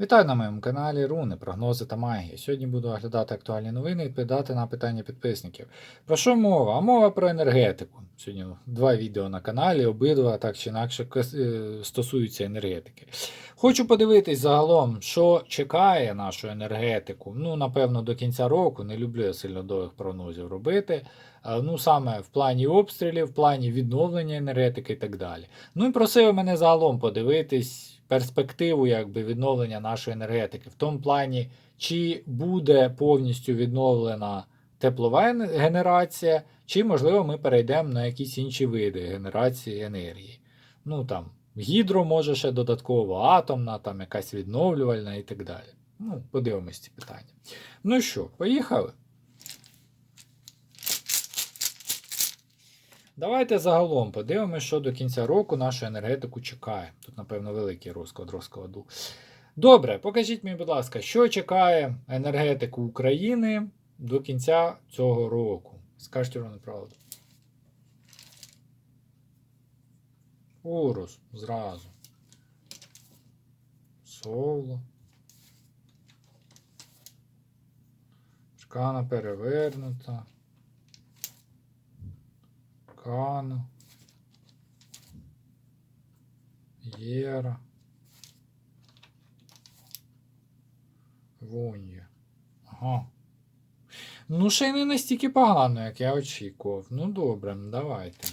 Вітаю на моєму каналі Руни, прогнози та магія. Сьогодні буду оглядати актуальні новини і відповідати на питання підписників. Про що мова? А мова про енергетику. Сьогодні два відео на каналі, обидва так чи інакше е, стосуються енергетики. Хочу подивитись загалом, що чекає нашу енергетику. Ну, напевно, до кінця року. Не люблю я сильно довгих прогнозів робити. А, Ну, саме в плані обстрілів, в плані відновлення енергетики і так далі. Ну і просив мене загалом подивитись перспективу якби, відновлення нашої енергетики. В тому плані, чи буде повністю відновлена теплова генерація, чи, можливо, ми перейдемо на якісь інші види генерації енергії. Ну там гідро, може ще додатково, атомна, там якась відновлювальна і так далі. Ну, подивимось ці питання. Ну що, поїхали? Давайте загалом подивимося, що до кінця року нашу енергетику чекає. Тут, напевно, великий розклад розкладу. Добре, покажіть мені, будь ласка, що чекає енергетику України до кінця цього року. Скажіть вам правду. Урус зразу. Соло. Шкана перевернута. Кано. Єра. Вунья. Ага. Ну, ще й не настільки погано, як я очікував. Ну, добре, давайте.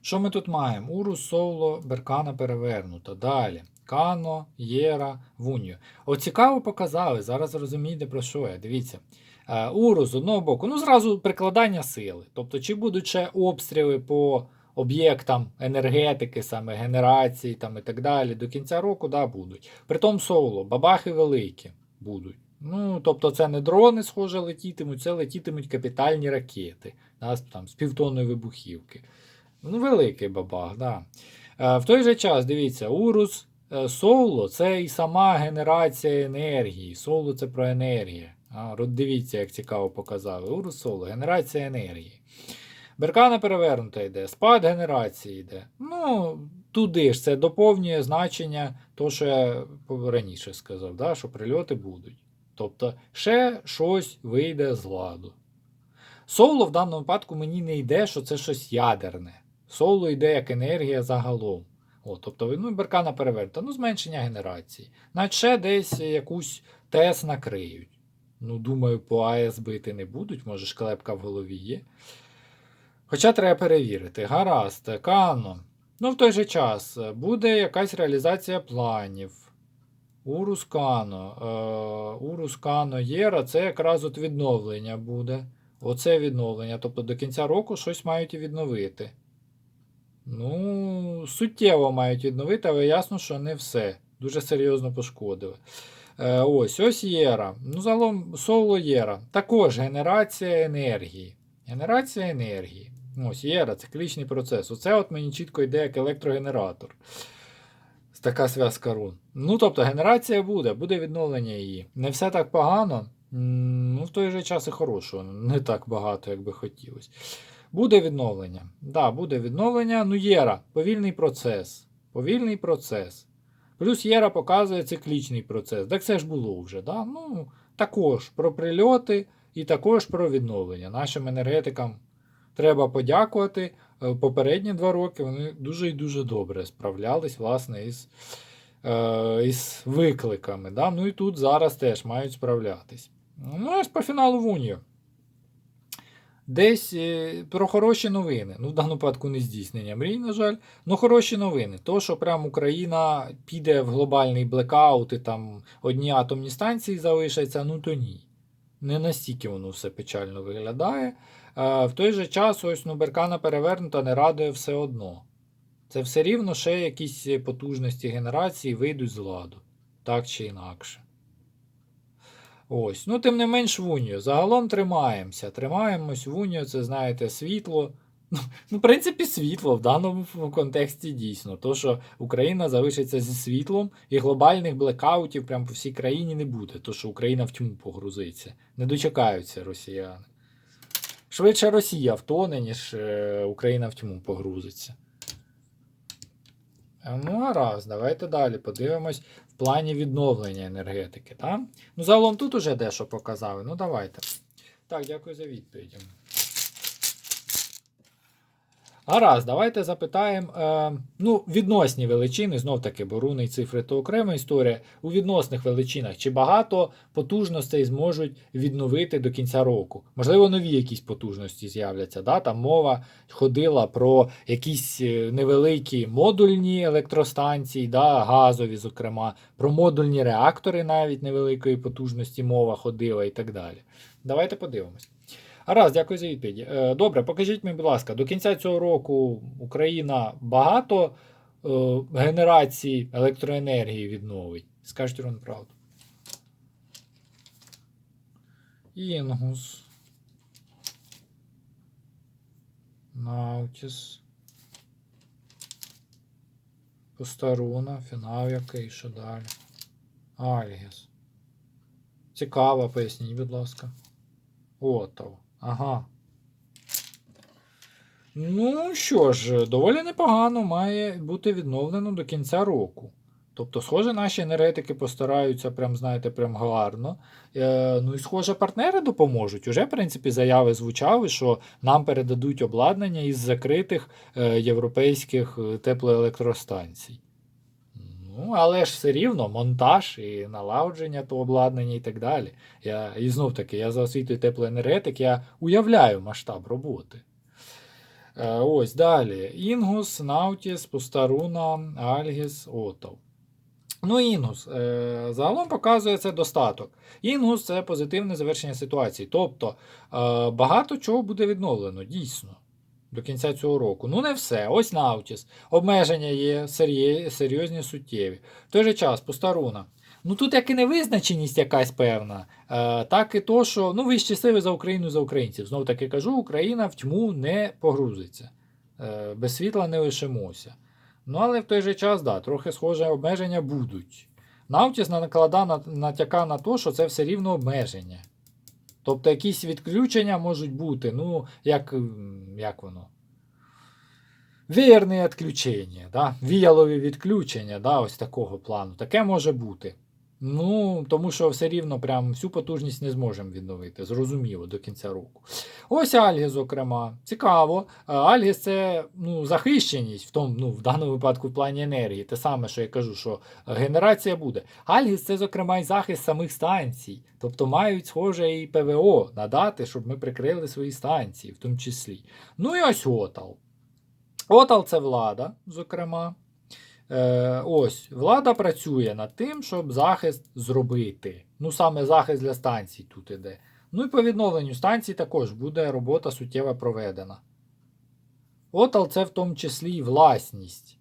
Що ми тут маємо? Урус, Соло, Беркана перевернуто. Далі. Кано, Єра, Вуньо. От цікаво показали, зараз розумієте про що я. Дивіться. Е, Урус з одного боку, ну зразу прикладання сили. Тобто, чи будуть ще обстріли по об'єктам енергетики, саме генерації там, і так далі, до кінця року, да, будуть. Притом соло, бабахи великі будуть. Ну, тобто, це не дрони, схоже, летітимуть, це летітимуть капітальні ракети да, там, з півтонної вибухівки. Ну, великий бабах, да. Е, в той же час, дивіться, Урус е, Соло це і сама генерація енергії. Соло це про енергію. От дивіться, як цікаво показали. Урус Соло, генерація енергії. Беркана перевернута йде, спад генерації йде. Ну, туди ж це доповнює значення того, що я раніше сказав, да, що прильоти будуть. Тобто, ще щось вийде з ладу. Соло в даному випадку мені не йде, що це щось ядерне. Соло йде як енергія загалом. О, тобто, ну, беркана перевернута, ну, зменшення генерації. Ще десь якусь ТЕС накриють. Ну, думаю, по АЕС бити не будуть, може шклепка в голові є. Хоча треба перевірити. Гаразд, Кано. Ну, в той же час буде якась реалізація планів. Урус Кано. Е, Урус Кано Єра це якраз от відновлення буде. Оце відновлення. Тобто до кінця року щось мають відновити. Ну, суттєво мають відновити, але ясно, що не все. Дуже серйозно пошкодили. Е, ось, ось Єра. Ну, загалом соло Єра. Також генерація енергії. Генерація енергії. Ось Єра, циклічний процес. Оце от мені чітко йде як електрогенератор. Така зв'язка рун. Ну, тобто, генерація буде, буде відновлення її. Не все так погано. Ну, в той же час і хорошого. Не так багато, як би хотілося. Буде відновлення. Да, буде відновлення. Ну, Єра, повільний процес. Повільний процес. Плюс Єра показує циклічний процес. Так це ж було вже. Да? Ну, також про прильоти і також про відновлення. Нашим енергетикам треба подякувати. Е, Попередні два роки вони дуже і дуже добре справлялись власне, із, е, із викликами. Да? Ну і тут зараз теж мають справлятись. Ну, ось по фіналу в Унію. Десь е, про хороші новини. Ну, в даному випадку не здійснення мрій, на жаль. Ну, хороші новини. То, що прям Україна піде в глобальний блекаут і там одні атомні станції залишаться, ну то ні. Не настільки воно все печально виглядає. Е, в той же час, ось ну, Беркана перевернута не радує все одно. Це все рівно ще якісь потужності генерації вийдуть з ладу. Так чи інакше. Ось, ну тим не менш в. Загалом тримаємося. Тримаємось в це знаєте, світло. Ну, в принципі, світло в даному контексті дійсно. То, що Україна залишиться зі світлом і глобальних блекаутів прямо по всій країні не буде. То, що Україна в тьму погрузиться. Не дочекаються росіяни. Швидше Росія втоне, ніж е, Україна в тьму погрузиться. Е, Ну, гаразд, давайте далі подивимось плані відновлення енергетики. Так? Ну, загалом тут уже дещо показали. Ну, давайте. Так, дякую за відповідь. Гаразд, давайте запитаємо. Е, ну, відносні величини, знов таки, бо руни і цифри то окрема історія. У відносних величинах чи багато потужностей зможуть відновити до кінця року? Можливо, нові якісь потужності з'являться. Да? Там мова ходила про якісь е, невеликі модульні електростанції, да? газові, зокрема, про модульні реактори навіть невеликої потужності мова ходила і так далі. Давайте подивимось. Гаразд, дякую за відповідь. Е, Добре, покажіть мені, будь ласка, до кінця цього року Україна багато е, генерацій електроенергії відновить. Скажіть Рон правду. Інгус. Наутіс. Постаруна, фінал який, що далі. Альгіс. Цікаво, поясніть, будь ласка. Отов. Ага. Ну що ж, доволі непогано має бути відновлено до кінця року. Тобто, схоже, наші енергетики постараються, прям, знаєте, прям гарно. Е, ну і схоже, партнери допоможуть. Уже, в принципі, заяви звучали, що нам передадуть обладнання із закритих е, європейських е, теплоелектростанцій. Ну, але ж все рівно монтаж і налагодження того обладнання і так далі. Я, і знов таки, я за освітою теплоенергетик, я уявляю масштаб роботи. Е, ось далі. Інгус, Наутіс, Постаруна, Альгіс, Отов. Ну, Інгус. Е, загалом показує це достаток. Інгус це позитивне завершення ситуації. Тобто е, багато чого буде відновлено, дійсно. До кінця цього року. Ну, не все. Ось Наутіс. Обмеження є серйозні суттєві. В той же час, постаруна. Ну тут як і невизначеність якась певна, е, так і то, що ну ви щасливі за Україну за українців. Знову таки кажу, Україна в тьму не погрузиться. Е, без світла не лишимося. Ну, але в той же час, да, трохи схоже обмеження будуть. Наутіс накладає на- натяка на те, що це все рівно обмеження. Тобто якісь відключення можуть бути, ну, як, як воно? Вірне відключення, да? віялові відключення, да, ось такого плану. Таке може бути. Ну, тому що все рівно прям всю потужність не зможемо відновити, зрозуміло, до кінця року. Ось Альгіс, зокрема. Цікаво. А Альгіс це ну, захищеність в тому, ну, в даному випадку в плані енергії. Те саме, що я кажу, що генерація буде. Альгіс це, зокрема, і захист самих станцій. Тобто мають, схоже, і ПВО надати, щоб ми прикрили свої станції, в тому числі. Ну і ось Отал. Отал це влада, зокрема. Е, ось, влада працює над тим, щоб захист зробити. Ну, саме захист для станцій тут іде. Ну і по відновленню станцій також буде робота суттєво проведена. Отал це в тому числі і власність.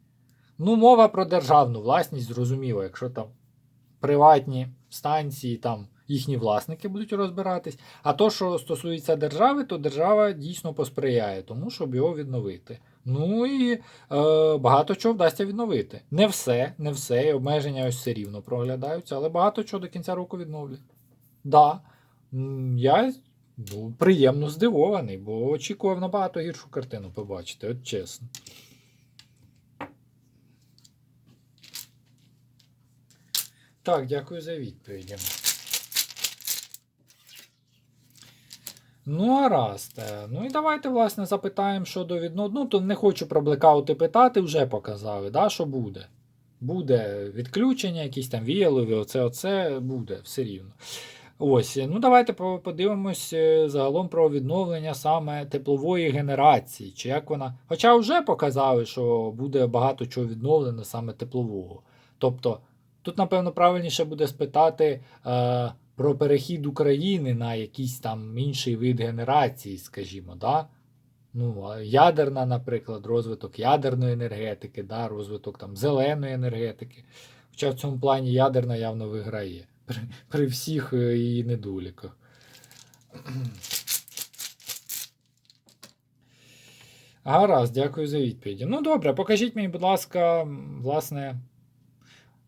Ну, мова про державну власність, зрозуміло, якщо там приватні станції, там їхні власники будуть розбиратись. А то, що стосується держави, то держава дійсно посприяє тому, щоб його відновити. Ну і е, багато чого вдасться відновити. Не все, не все, і обмеження ось все рівно проглядаються, але багато чого до кінця року відновлять. Да, я ну, приємно здивований, бо очікував набагато гіршу картину побачити, от чесно. Так, дякую за відповіді. Ну, гаразд. Е, Ну і давайте, власне, запитаємо щодо відно... Ну, то не хочу про блекаути питати, вже показали, да, що буде. Буде відключення, якісь там віялові, оце, оце буде все рівно. Ось, ну давайте подивимось е, загалом про відновлення саме теплової генерації. Чи як вона. Хоча вже показали, що буде багато чого відновлено саме теплового. Тобто, тут, напевно, правильніше буде спитати. Е, про перехід України на якийсь там інший вид генерації, скажімо, да? Ну, ядерна, наприклад, розвиток ядерної енергетики, да? розвиток там зеленої енергетики. Хоча в цьому плані ядерна явно виграє при, при всіх е, її недоліках. Гаразд, дякую за відповіді. Ну добре, покажіть мені, будь ласка, власне,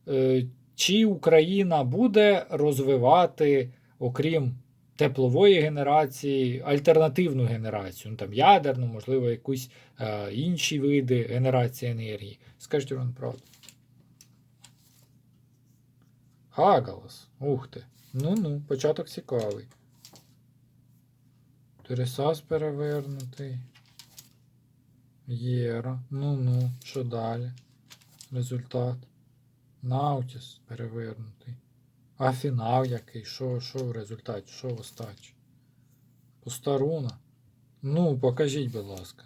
е, чи Україна буде розвивати, окрім теплової генерації, альтернативну генерацію, ну там ядерну, можливо, якусь е, інші види генерації енергії. Скажіть вам правду. Хагалас. Ух ти. Ну-ну, початок цікавий. Тересас перевернутий. Єра. Ну-ну, що далі? Результат. Наутіс перевернутий. А фінал який? Що, що в результаті? Що в остачі? Пустаруна. Ну, покажіть, будь ласка.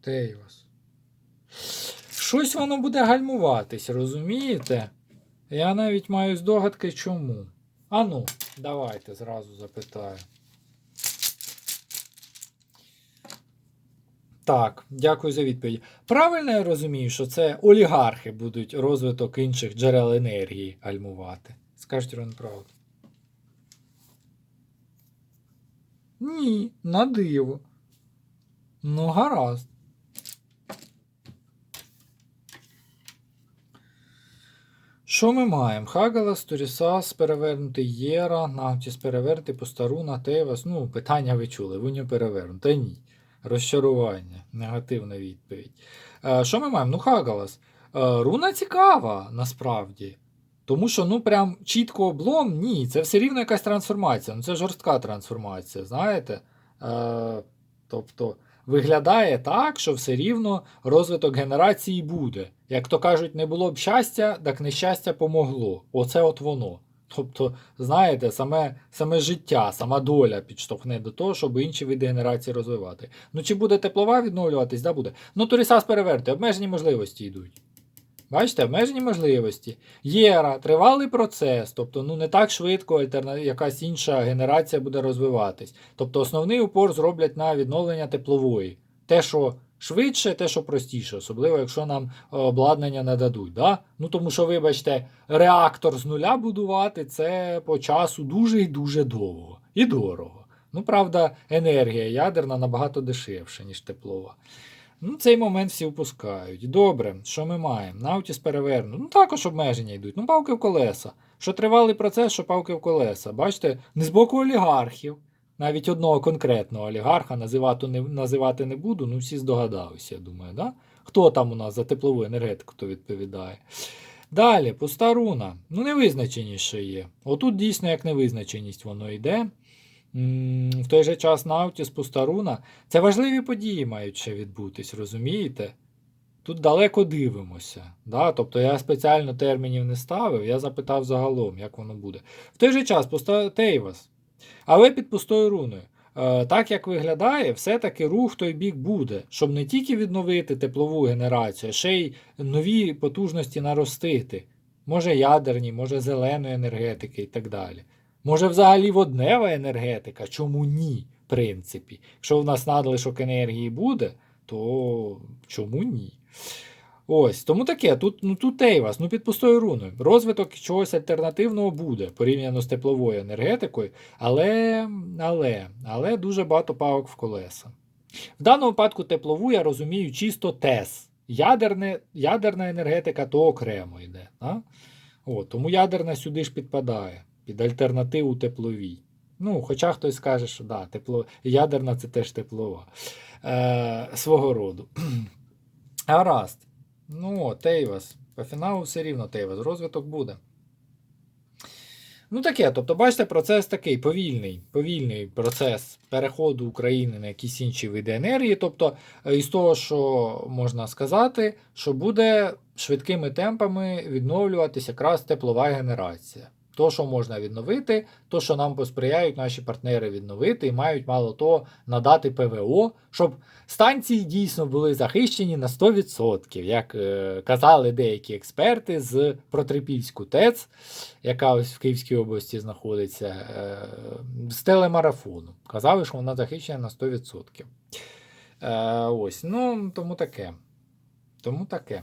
Тейвас. Щось воно буде гальмуватись, розумієте? Я навіть маю здогадки чому. Ану, давайте зразу запитаю. Так, дякую за відповідь. Правильно я розумію, що це олігархи будуть розвиток інших джерел енергії гальмувати. Скажіть Рон. Ні, на диво. Ну, гаразд. Що ми маємо? Хагалас, Турісас, перевернутий Єра, Навтіс перевернутий, Постаруна, Тейвас. Ну, питання ви чули, Вуню перевернуто. Та ні. Розчарування, негативна відповідь. Е, що ми маємо? Ну, Хагалас. Е, руна цікава, насправді. Тому що, ну, прям чітко облом, ні, це все рівно якась трансформація. Ну, це жорстка трансформація, знаєте? Е, тобто, виглядає так, що все рівно розвиток генерації буде. Як то кажуть, не було б щастя, так нещастя помогло. Оце от воно. Тобто, знаєте, саме, саме життя, сама доля підштовхне до того, щоб інші види генерації розвивати. Ну, чи буде теплова відновлюватись, да буде. Ну, Торісас переверти, обмежені можливості йдуть. Бачите, обмежені можливості. Єра, тривалий процес, тобто ну не так швидко альтерна... якась інша генерація буде розвиватись. Тобто основний упор зроблять на відновлення теплової. Те, що швидше, те, що простіше, особливо, якщо нам е, обладнання нададуть. Да? Ну тому що, вибачте, реактор з нуля будувати це по часу дуже і дуже довго і дорого. Ну, правда, енергія ядерна набагато дешевша, ніж теплова. Ну, цей момент всі впускають. Добре, що ми маємо? Наутіс перевернув. Ну, також обмеження йдуть. Ну, палки в колеса. Що тривалий процес, що палки в колеса. Бачите, не з боку олігархів. Навіть одного конкретного олігарха називати не, називати не буду, ну всі здогадалися, я думаю, да? Хто там у нас за теплову енергетику то відповідає? Далі, пуста руна. Ну, невизначеніше є. Отут дійсно як невизначеність воно йде. В той же час Наутіс, пуста руна. Це важливі події мають ще відбутись, розумієте? Тут далеко дивимося. Да? Тобто я спеціально термінів не ставив, я запитав загалом, як воно буде. В той же час пуста Тейвас. Але під пустою руною. Е, так як виглядає, все-таки рух в той бік буде, щоб не тільки відновити теплову генерацію, а ще й нові потужності наростити. Може ядерні, може зеленої енергетики і так далі. Може, взагалі воднева енергетика, чому ні, в принципі. Якщо в нас надлишок енергії буде, то чому ні? Ось, тому таке, тут ну, тут Тейвас, ну під пустою руною. Розвиток чогось альтернативного буде порівняно з тепловою енергетикою, але, але, але дуже багато павок в колеса. В даному випадку теплову я розумію чисто ТЕС. Ядерне, ядерна енергетика то окремо йде. А? О, тому ядерна сюди ж підпадає під альтернативу тепловій. Ну, Хоча хтось скаже, що да, тепло, ядерна це теж теплова е, свого роду. Гаразд. Ну, Тейвас. По фіналу все рівно Тейвас. Розвиток буде. Ну, таке, тобто, бачите, процес такий повільний, повільний процес переходу України на якісь інші види енергії. Тобто, е, із того, що можна сказати, що буде швидкими темпами відновлюватися якраз теплова генерація. То, що можна відновити, то, що нам посприяють наші партнери відновити, і мають мало того надати ПВО, щоб станції дійсно були захищені на 100%, як е, казали деякі експерти з Протрипільську ТЕЦ, яка ось в Київській області знаходиться, е, з телемарафону. Казали, що вона захищена на 100%. Е, ось, ну, тому таке. Тому таке.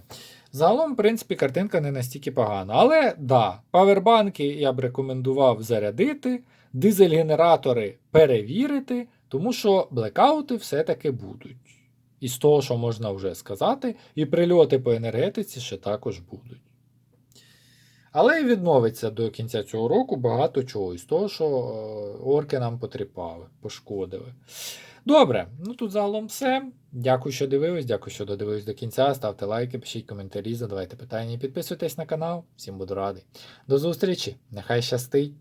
Загалом, в принципі, картинка не настільки погана. Але да, павербанки я б рекомендував зарядити, дизель-генератори перевірити, тому що блекаути все-таки будуть. І з того, що можна вже сказати, і прильоти по енергетиці ще також будуть. Але й відновиться до кінця цього року багато чого із того, що е, орки нам потріпали, пошкодили. Добре, ну тут загалом все. Дякую, що дивились, дякую, що додивились до кінця. Ставте лайки, пишіть коментарі, задавайте питання і підписуйтесь на канал. Всім буду радий. До зустрічі! Нехай щастить!